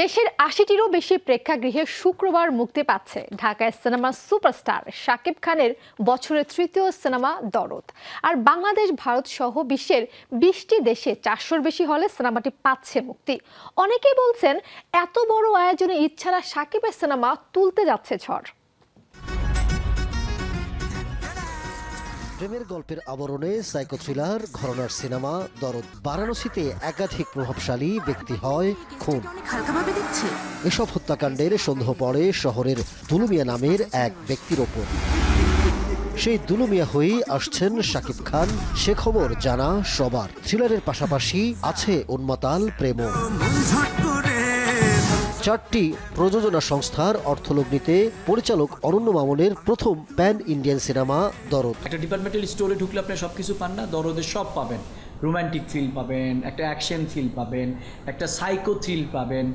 দেশের আশিটিরও বেশি প্রেক্ষাগৃহে শুক্রবার মুক্তি পাচ্ছে ঢাকায় সিনেমা সুপারস্টার শাকিব খানের বছরের তৃতীয় সিনেমা দরদ। আর বাংলাদেশ, ভারত সহ বিশ্বের বিশটি দেশে চারশোর বেশি হলে সিনেমাটি পাচ্ছে মুক্তি। অনেকেই বলছেন, এত বড় আয়োজনে ইচ্ছারা সাকিবের সিনেমা তুলতে যাচ্ছে ঝড়। প্রেমের গল্পের আবরণে সাইকো থ্রিলার ঘরনার সিনেমা দরদ বারাণসীতে একাধিক প্রভাবশালী ব্যক্তি হয় খুন। এসব হত্যাকাণ্ডের সন্দেহ পড়ে শহরের দুলুমিয়া নামের এক ব্যক্তির ওপর। সেই দুলুমিয়া হয়েই আসছেন শাকিব খান। সে খবর জানা সবার। থ্রিলারের পাশাপাশি আছে উন্মাতাল প্রেমও। চারটি প্রযোজনা সংস্থার অর্থলগ্নিতে পরিচালক অরণ্য মামনের প্রথম প্যান ইন্ডিয়ান সিনেমা দরদ। একটা ডিপার্টমেন্টাল স্টোরে ঢুকলে আপনি সব কিছু পান না দরদে সব পাবেন। রোমান্টিক ফিল পাবেন, একটা অ্যাকশন ফিল পাবেন, একটা সাইকো থ্রিল পাবেন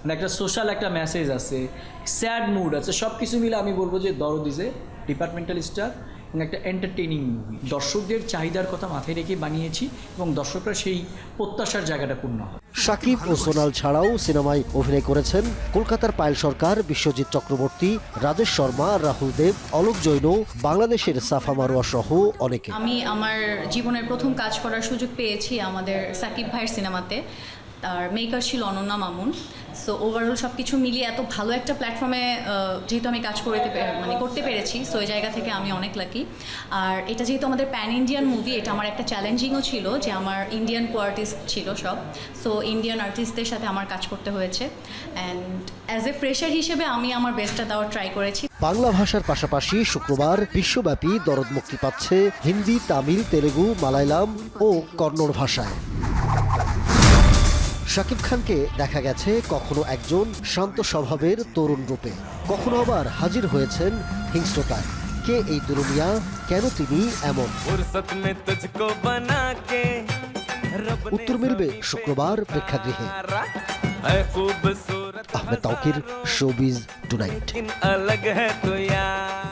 মানে একটা সোশ্যাল একটা মেসেজ আছে স্যাড মুড আছে সব কিছু মিলে আমি বলব যে দরদ ইজ এ ডিপার্টমেন্টাল স্টার এবং একটা এন্টারটেইনিং মুভি দর্শকদের চাহিদার কথা মাথায় রেখে বানিয়েছি এবং দর্শকরা সেই প্রত্যাশার জায়গাটা পূর্ণ হয় সাকিব ও সোনাল ছাড়াও সিনেমায় অভিনয় করেছেন কলকাতার পায়েল সরকার, বিশ্বজিৎ চক্রবর্তী, রাজেশ শর্মা, রাহুল দেব, অলোক জৈন, বাংলাদেশের সাফা মারোয়া সহ অনেকে। আমি আমার জীবনের প্রথম কাজ করার সুযোগ পেয়েছি আমাদের সাকিব ভাইয়ের সিনেমাতে। তার মেকার ছিল অনন্যা মামুন। সো ওভারঅল সব কিছু মিলিয়ে এত ভালো একটা প্ল্যাটফর্মে যেহেতু আমি কাজ করতে মানে করতে পেরেছি সো এই জায়গা থেকে আমি অনেক লাকি আর এটা যেহেতু আমাদের প্যান ইন্ডিয়ান মুভি এটা আমার একটা চ্যালেঞ্জিংও ছিল যে আমার ইন্ডিয়ান কো আর্টিস্ট ছিল সব। সো ইন্ডিয়ান আর্টিস্টদের সাথে আমার কাজ করতে হয়েছে। অ্যান্ড অ্যাজ এ ফ্রেশার হিসেবে আমি আমার বেস্টটা দেওয়ার ট্রাই করেছি। বাংলা ভাষার পাশাপাশি শুক্রবার বিশ্বব্যাপী দরদ মুক্তি পাচ্ছে হিন্দি, তামিল, তেলেগু, মালায়ালাম ও কন্নড় ভাষায়। শাকিব খানকে দেখা গেছে কখনো একজন শান্ত স্বভাবের তরুণ রূপে কখনো আবার হাজির হয়েছেন হিংস্রতায় কে এই দুরুমিয়া কেন তিনি এমন फुर्सत में तुझको बना के रब ने উত্তর মিলবে শুক্রবার প্রেক্ষাগৃহে मारा है खूबसूरत আহমেদ তাওকির শোবিজ টুনাইট लेकिन अलग है तो यार